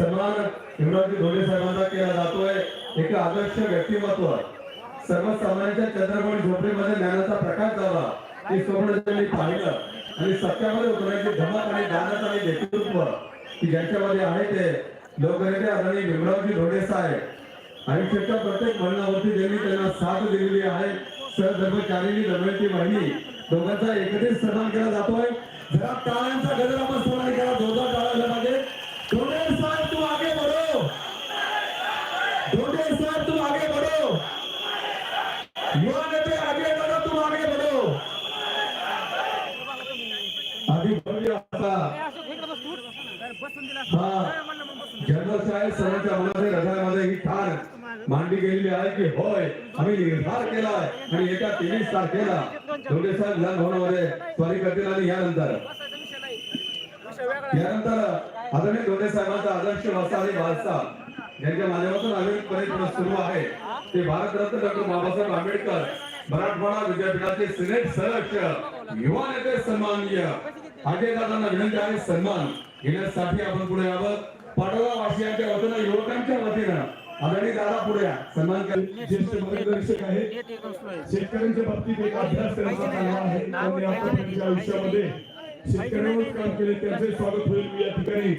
सन्मान हिमराजी धोले साहेबांना केला जातोय. एक आदर्श व्यक्तिमत्व. सर्वसामान्यांच्या चंद्रकोणी झोपडीमध्ये ज्ञानाचा प्रकाश झाला. ते स्वप्न त्यांनी पाहिलं. आणि सत्यामध्ये उतरायची धमक आणि दानत आणि नेतृत्व की ज्यांच्यामध्ये आहे ते लोकनेते आदरणीय भीमरावजी धोडे साहेब. आयुष्याच्या प्रत्येक म्हणण्यावरती ज्यांनी त्यांना साथ दिलेली आहे सहधर्मचारिणी दमयंती वाहिनी दोघांचा एकत्रित सन्मान केला जातोय. जरा टाळ्यांचा गजर आपण सन्मान केला जोरदार टाळा धोडे साहेब तू आगे बढ़ो। युवा नेते, आगे बढ़ो, तुम आगे बढ़ो। आधी जनरल साहेब सर्वांच्या मनामध्ये हृदयामध्ये ही ठाण मांडली गेलेली आहे की होय आम्ही निर्धार केलाय आणि येत्या तेवीस तारखेला धोंडे साहेब विधान भवनामध्ये स्वारी करतील आणि यानंतर यानंतर आदरणीय धोंडे साहेबांचा आदर्श वारसा आणि वारसा ज्यांच्या माध्यमातून आयोजित अनेकपणे सुरू आहे ते भारतरत्न डॉक्टर बाबासाहेब आंबेडकर मराठवाडा विद्यापीठाचे सिनेट सदस्य युवा नेते सन्माननीय अजय दादांना विनंती आहे सन्मान घेण्यासाठी आपण पुढे यावं. पाटोळा वासियांच्या वतीनं युवकांच्या वतीनं आदरणीय दादा पुढे या. सन्मान ज्येष्ठ मार्गदर्शक आहे शेतकऱ्यांच्या बाबतीत एक अभ्यास त्यांचा चांगला आहे. आणि आपण त्यांच्या आयुष्यामध्ये शेतकऱ्यांवर काम केले. त्यांचे स्वागत होईल मी या ठिकाणी.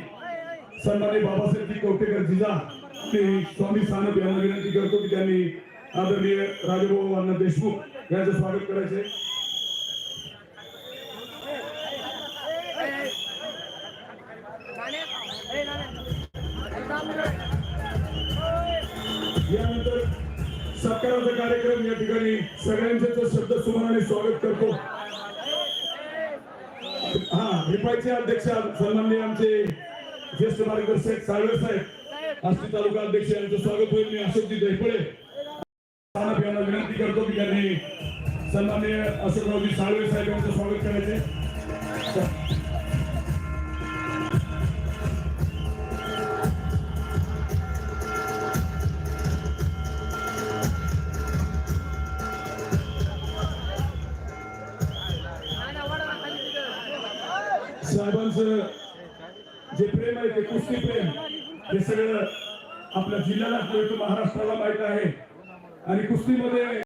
सन्माननीय बाबासाहेब कवटेकर जिजा ते स्वामी सानप यांना विनंती करतो की त्यांनी आदरणीय राजभाऊ अण्णा देशमुख यांचं स्वागत करायचे यानंतर सत्काराचा कार्यक्रम या ठिकाणी सगळ्यांचे शब्द सुमनाने स्वागत करतो. हा रिपायचे अध्यक्ष सन्माननीय आमचे ज्येष्ठ मार्गदर्शक साळवे साहेब. आष्टी तालुका अध्यक्ष यांचं स्वागत होईल. मी अशोकजी दैपळे सानप यांना विनंती करतो की त्यांनी सन्माननीय अशोकरावजी साळवे साहेब यांचं स्वागत करायचे साहेबांचं जे प्रेम आहे ते कुस्ती प्रेम. हे सगळं आपल्या जिल्ह्याला महाराष्ट्राला माहीत आहे. आणि कुस्तीमध्ये